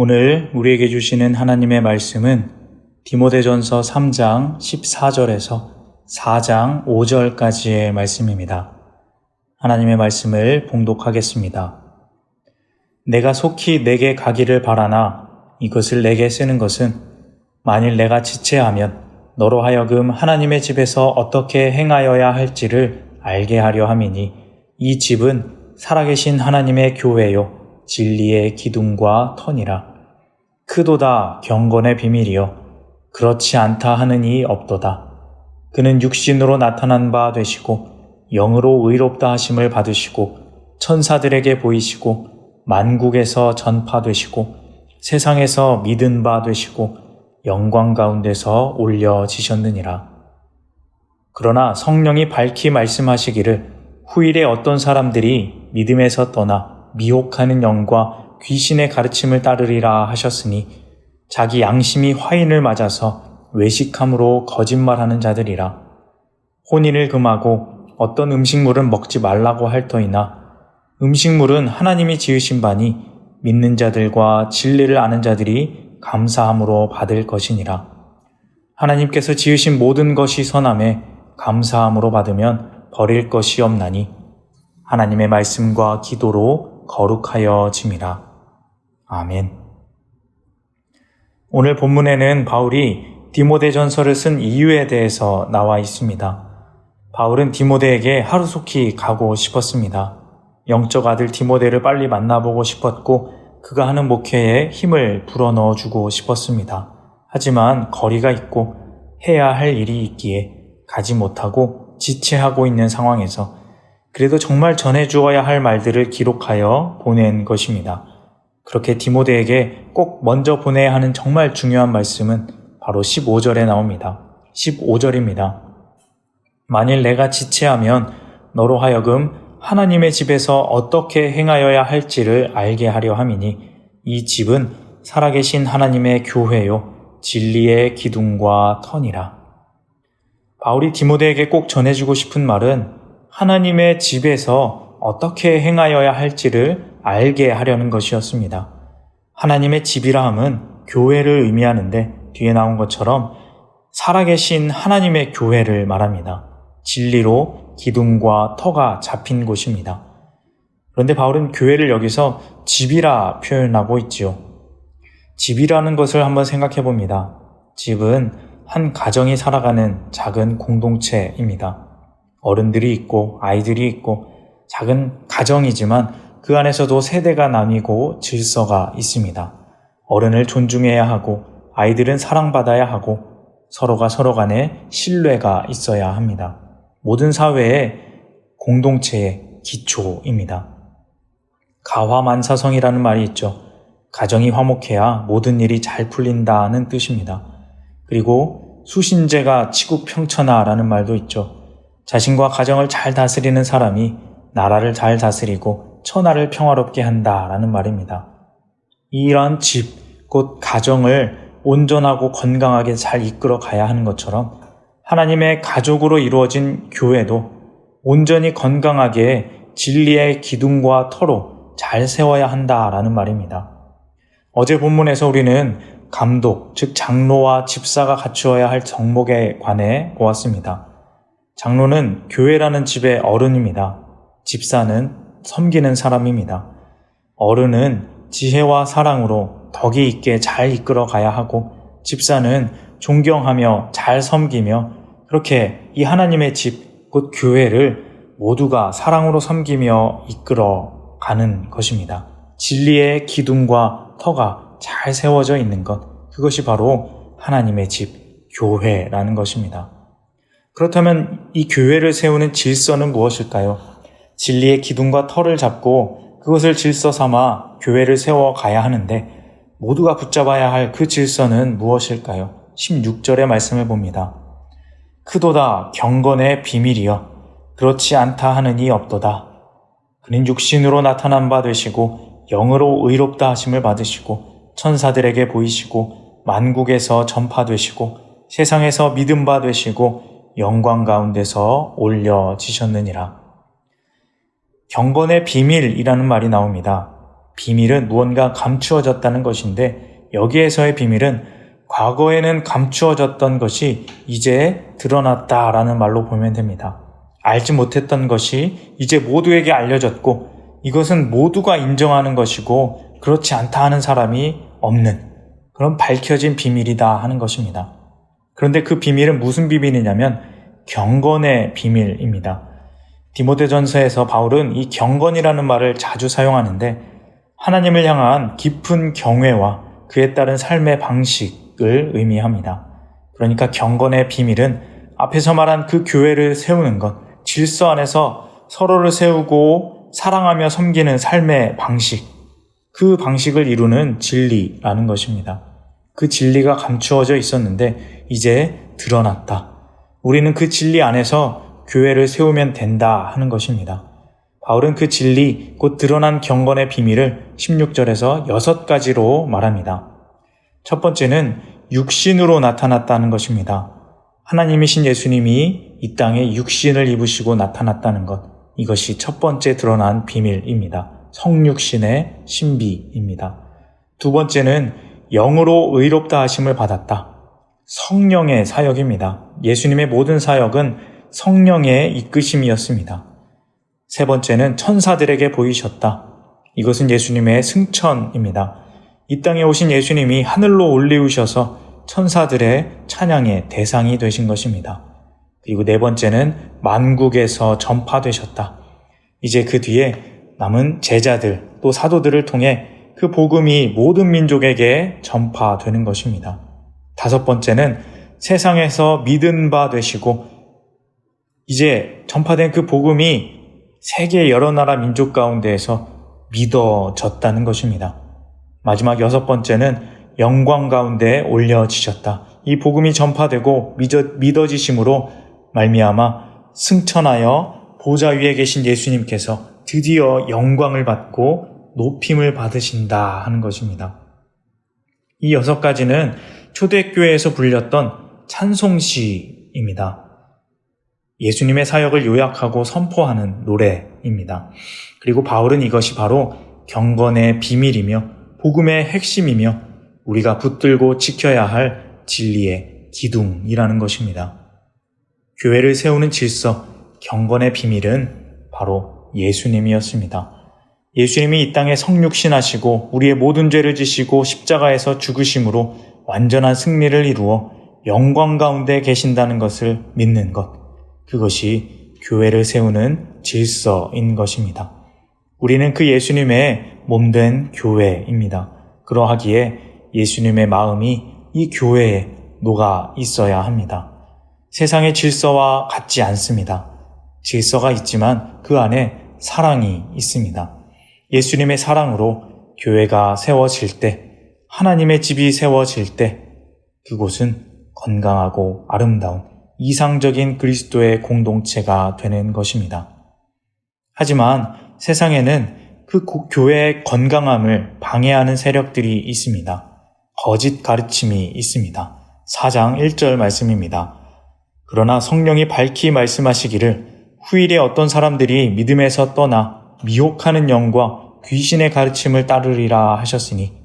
오늘 우리에게 주시는 하나님의 말씀은 디모데전서 3장 14절에서 4장 5절까지의 말씀입니다. 하나님의 말씀을 봉독하겠습니다. 내가 속히 내게 가기를 바라나 이것을 내게 쓰는 것은 만일 내가 지체하면 너로 하여금 하나님의 집에서 어떻게 행하여야 할지를 알게 하려 함이니 이 집은 살아계신 하나님의 교회요 진리의 기둥과 터니라. 크도다 경건의 비밀이요 그렇지 않다 하는 이 없도다. 그는 육신으로 나타난 바 되시고 영으로 의롭다 하심을 받으시고 천사들에게 보이시고 만국에서 전파되시고 세상에서 믿은 바 되시고 영광 가운데서 올려지셨느니라. 그러나 성령이 밝히 말씀하시기를 후일에 어떤 사람들이 믿음에서 떠나 미혹하는 영과 귀신의 가르침을 따르리라 하셨으니 자기 양심이 화인을 맞아서 외식함으로 거짓말하는 자들이라 혼인을 금하고 어떤 음식물은 먹지 말라고 할 터이나 음식물은 하나님이 지으신 바니 믿는 자들과 진리를 아는 자들이 감사함으로 받을 것이니라. 하나님께서 지으신 모든 것이 선함에 감사함으로 받으면 버릴 것이 없나니 하나님의 말씀과 기도로 거룩하여 짐이라. 아멘. 오늘 본문에는 바울이 디모데 전서를 쓴 이유에 대해서 나와 있습니다. 바울은 디모데에게 하루속히 가고 싶었습니다. 영적 아들 디모데를 빨리 만나보고 싶었고 그가 하는 목회에 힘을 불어넣어 주고 싶었습니다. 하지만 거리가 있고 해야 할 일이 있기에 가지 못하고 지체하고 있는 상황에서 그래도 정말 전해주어야 할 말들을 기록하여 보낸 것입니다. 그렇게 디모데에게 꼭 먼저 보내야 하는 정말 중요한 말씀은 바로 15절에 나옵니다. 15절입니다. 만일 내가 지체하면 너로 하여금 하나님의 집에서 어떻게 행하여야 할지를 알게 하려 함이니 이 집은 살아계신 하나님의 교회요 진리의 기둥과 터니라. 바울이 디모데에게 꼭 전해주고 싶은 말은 하나님의 집에서 어떻게 행하여야 할지를 알게 하려는 것이었습니다. 하나님의 집이라 함은 교회를 의미하는데 뒤에 나온 것처럼 살아계신 하나님의 교회를 말합니다. 진리로 기둥과 터가 잡힌 곳입니다. 그런데 바울은 교회를 여기서 집이라 표현하고 있지요. 집이라는 것을 한번 생각해 봅니다. 집은 한 가정이 살아가는 작은 공동체입니다. 어른들이 있고 아이들이 있고 작은 가정이지만 그 안에서도 세대가 나뉘고 질서가 있습니다. 어른을 존중해야 하고 아이들은 사랑받아야 하고 서로가 서로 간에 신뢰가 있어야 합니다. 모든 사회의 공동체의 기초입니다. 가화만사성이라는 말이 있죠. 가정이 화목해야 모든 일이 잘 풀린다는 뜻입니다. 그리고 수신제가 치국평천하라는 말도 있죠. 자신과 가정을 잘 다스리는 사람이 나라를 잘 다스리고 천하를 평화롭게 한다라는 말입니다. 이러한 집, 곧 가정을 온전하고 건강하게 잘 이끌어 가야 하는 것처럼 하나님의 가족으로 이루어진 교회도 온전히 건강하게 진리의 기둥과 터로 잘 세워야 한다라는 말입니다. 어제 본문에서 우리는 감독, 즉 장로와 집사가 갖추어야 할 정목에 관해 보았습니다. 장로는 교회라는 집의 어른입니다. 집사는 섬기는 사람입니다. 어른은 지혜와 사랑으로 덕이 있게 잘 이끌어 가야 하고 집사는 존경하며 잘 섬기며 그렇게 이 하나님의 집, 곧 교회를 모두가 사랑으로 섬기며 이끌어 가는 것입니다. 진리의 기둥과 터가 잘 세워져 있는 것, 그것이 바로 하나님의 집, 교회라는 것입니다. 그렇다면 이 교회를 세우는 질서는 무엇일까요? 진리의 기둥과 터를 잡고 그것을 질서 삼아 교회를 세워 가야 하는데 모두가 붙잡아야 할 그 질서는 무엇일까요? 16절의 말씀을 봅니다. 크도다 경건의 비밀이여 그렇지 않다 하는 이 없도다. 그는 육신으로 나타난 바 되시고 영으로 의롭다 하심을 받으시고 천사들에게 보이시고 만국에서 전파되시고 세상에서 믿음 바 되시고 영광 가운데서 올려지셨느니라. 경건의 비밀이라는 말이 나옵니다. 비밀은 무언가 감추어졌다는 것인데 여기에서의 비밀은 과거에는 감추어졌던 것이 이제 드러났다라는 말로 보면 됩니다. 알지 못했던 것이 이제 모두에게 알려졌고 이것은 모두가 인정하는 것이고 그렇지 않다 하는 사람이 없는 그런 밝혀진 비밀이다 하는 것입니다. 그런데 그 비밀은 무슨 비밀이냐면 경건의 비밀입니다. 디모데전서에서 바울은 이 경건이라는 말을 자주 사용하는데 하나님을 향한 깊은 경외와 그에 따른 삶의 방식을 의미합니다. 그러니까 경건의 비밀은 앞에서 말한 그 교회를 세우는 것, 질서 안에서 서로를 세우고 사랑하며 섬기는 삶의 방식, 그 방식을 이루는 진리라는 것입니다. 그 진리가 감추어져 있었는데 이제 드러났다. 우리는 그 진리 안에서 교회를 세우면 된다 하는 것입니다. 바울은 그 진리, 곧 드러난 경건의 비밀을 16절에서 여섯 가지로 말합니다. 첫 번째는 육신으로 나타났다는 것입니다. 하나님이신 예수님이 이 땅에 육신을 입으시고 나타났다는 것. 이것이 첫 번째 드러난 비밀입니다. 성육신의 신비입니다. 두 번째는 영으로 의롭다 하심을 받았다. 성령의 사역입니다. 예수님의 모든 사역은 성령의 이끄심이었습니다. 세 번째는 천사들에게 보이셨다. 이것은 예수님의 승천입니다. 이 땅에 오신 예수님이 하늘로 올리우셔서 천사들의 찬양의 대상이 되신 것입니다. 그리고 네 번째는 만국에서 전파되셨다. 이제 그 뒤에 남은 제자들 또 사도들을 통해 그 복음이 모든 민족에게 전파되는 것입니다. 다섯 번째는 세상에서 믿은 바 되시고 이제 전파된 그 복음이 세계 여러 나라 민족 가운데에서 믿어졌다는 것입니다. 마지막 여섯 번째는 영광 가운데 올려지셨다. 이 복음이 전파되고 믿어, 믿어지심으로 말미암아 승천하여 보좌 위에 계신 예수님께서 드디어 영광을 받고 높임을 받으신다 하는 것입니다. 이 여섯 가지는 초대교회에서 불렸던 찬송시입니다. 예수님의 사역을 요약하고 선포하는 노래입니다. 그리고 바울은 이것이 바로 경건의 비밀이며 복음의 핵심이며 우리가 붙들고 지켜야 할 진리의 기둥이라는 것입니다. 교회를 세우는 질서, 경건의 비밀은 바로 예수님이었습니다. 예수님이 이 땅에 성육신하시고 우리의 모든 죄를 지시고 십자가에서 죽으심으로 완전한 승리를 이루어 영광 가운데 계신다는 것을 믿는 것. 그것이 교회를 세우는 질서인 것입니다. 우리는 그 예수님의 몸된 교회입니다. 그러하기에 예수님의 마음이 이 교회에 녹아 있어야 합니다. 세상의 질서와 같지 않습니다. 질서가 있지만 그 안에 사랑이 있습니다. 예수님의 사랑으로 교회가 세워질 때, 하나님의 집이 세워질 때, 그곳은 건강하고 아름다운 이상적인 그리스도의 공동체가 되는 것입니다. 하지만 세상에는 그 교회의 건강함을 방해하는 세력들이 있습니다. 거짓 가르침이 있습니다. 4장 1절 말씀입니다. 그러나 성령이 밝히 말씀하시기를 후일에 어떤 사람들이 믿음에서 떠나 미혹하는 영과 귀신의 가르침을 따르리라 하셨으니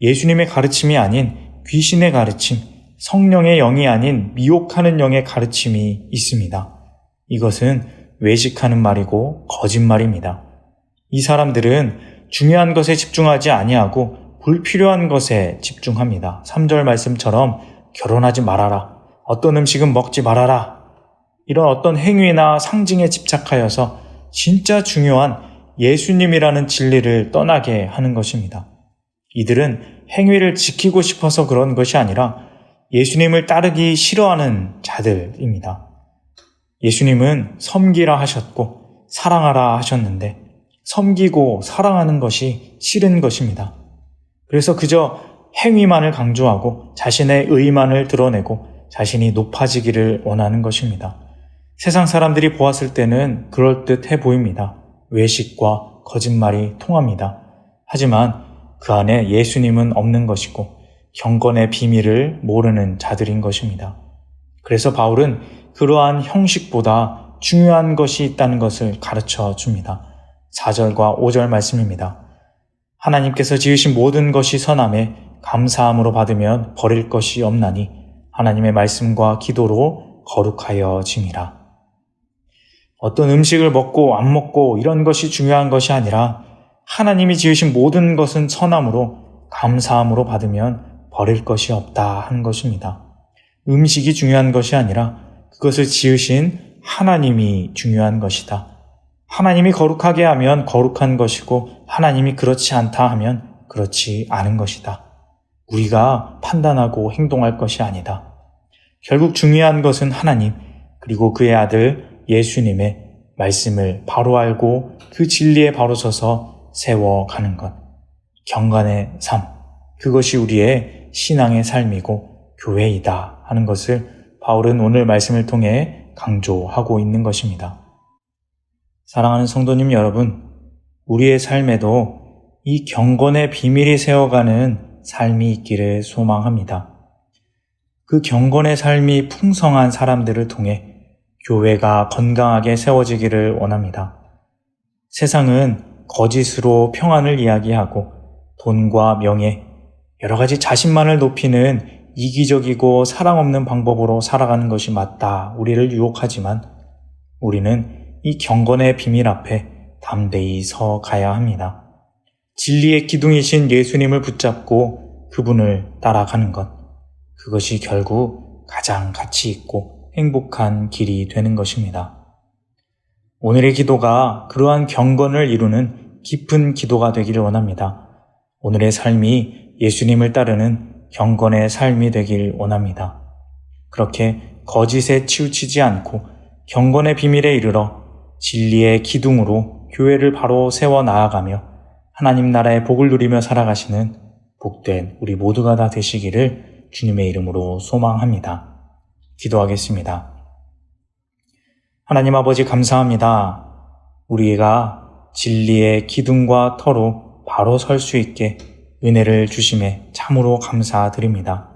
예수님의 가르침이 아닌 귀신의 가르침, 성령의 영이 아닌 미혹하는 영의 가르침이 있습니다. 이것은 외식하는 말이고 거짓말입니다. 이 사람들은 중요한 것에 집중하지 아니하고 불필요한 것에 집중합니다. 3절 말씀처럼 결혼하지 말아라. 어떤 음식은 먹지 말아라. 이런 어떤 행위나 상징에 집착하여서 진짜 중요한 예수님이라는 진리를 떠나게 하는 것입니다. 이들은 행위를 지키고 싶어서 그런 것이 아니라 예수님을 따르기 싫어하는 자들입니다. 예수님은 섬기라 하셨고 사랑하라 하셨는데 섬기고 사랑하는 것이 싫은 것입니다. 그래서 그저 행위만을 강조하고 자신의 의만을 드러내고 자신이 높아지기를 원하는 것입니다. 세상 사람들이 보았을 때는 그럴듯해 보입니다. 외식과 거짓말이 통합니다. 하지만 그 안에 예수님은 없는 것이고 경건의 비밀을 모르는 자들인 것입니다. 그래서 바울은 그러한 형식보다 중요한 것이 있다는 것을 가르쳐 줍니다. 4절과 5절 말씀입니다. 하나님께서 지으신 모든 것이 선함에 감사함으로 받으면 버릴 것이 없나니 하나님의 말씀과 기도로 거룩하여 지니라. 어떤 음식을 먹고 안 먹고 이런 것이 중요한 것이 아니라 하나님이 지으신 모든 것은 선함으로 감사함으로 받으면 버릴 것이 없다 하는 것입니다. 음식이 중요한 것이 아니라 그것을 지으신 하나님이 중요한 것이다. 하나님이 거룩하게 하면 거룩한 것이고 하나님이 그렇지 않다 하면 그렇지 않은 것이다. 우리가 판단하고 행동할 것이 아니다. 결국 중요한 것은 하나님 그리고 그의 아들 예수님의 말씀을 바로 알고 그 진리에 바로 서서 세워가는 것. 경간의 삶. 그것이 우리의 신앙의 삶이고 교회이다 하는 것을 바울은 오늘 말씀을 통해 강조하고 있는 것입니다. 사랑하는 성도님 여러분, 우리의 삶에도 이 경건의 비밀이 세워가는 삶이 있기를 소망합니다. 그 경건의 삶이 풍성한 사람들을 통해 교회가 건강하게 세워지기를 원합니다. 세상은 거짓으로 평안을 이야기하고 돈과 명예, 여러 가지 자신만을 높이는 이기적이고 사랑 없는 방법으로 살아가는 것이 맞다. 우리를 유혹하지만 우리는 이 경건의 비밀 앞에 담대히 서 가야 합니다. 진리의 기둥이신 예수님을 붙잡고 그분을 따라가는 것. 그것이 결국 가장 가치 있고 행복한 길이 되는 것입니다. 오늘의 기도가 그러한 경건을 이루는 깊은 기도가 되기를 원합니다. 오늘의 삶이 예수님을 따르는 경건의 삶이 되길 원합니다. 그렇게 거짓에 치우치지 않고 경건의 비밀에 이르러 진리의 기둥으로 교회를 바로 세워 나아가며 하나님 나라의 복을 누리며 살아가시는 복된 우리 모두가 다 되시기를 주님의 이름으로 소망합니다. 기도하겠습니다. 하나님 아버지 감사합니다. 우리가 진리의 기둥과 터로 바로 설 수 있게 은혜를 주심에 참으로 감사드립니다.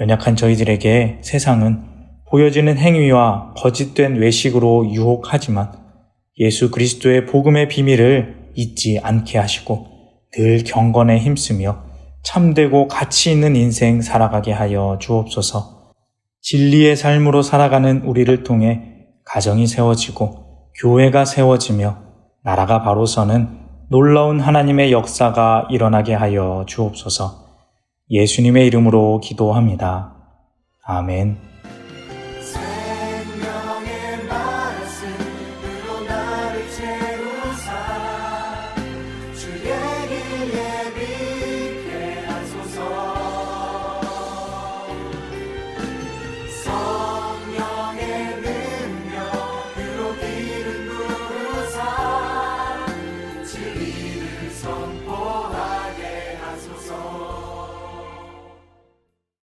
연약한 저희들에게 세상은 보여지는 행위와 거짓된 외식으로 유혹하지만 예수 그리스도의 복음의 비밀을 잊지 않게 하시고 늘 경건에 힘쓰며 참되고 가치 있는 인생 살아가게 하여 주옵소서. 진리의 삶으로 살아가는 우리를 통해 가정이 세워지고 교회가 세워지며 나라가 바로 서는 놀라운 하나님의 역사가 일어나게 하여 주옵소서 예수님의 이름으로 기도합니다. 아멘.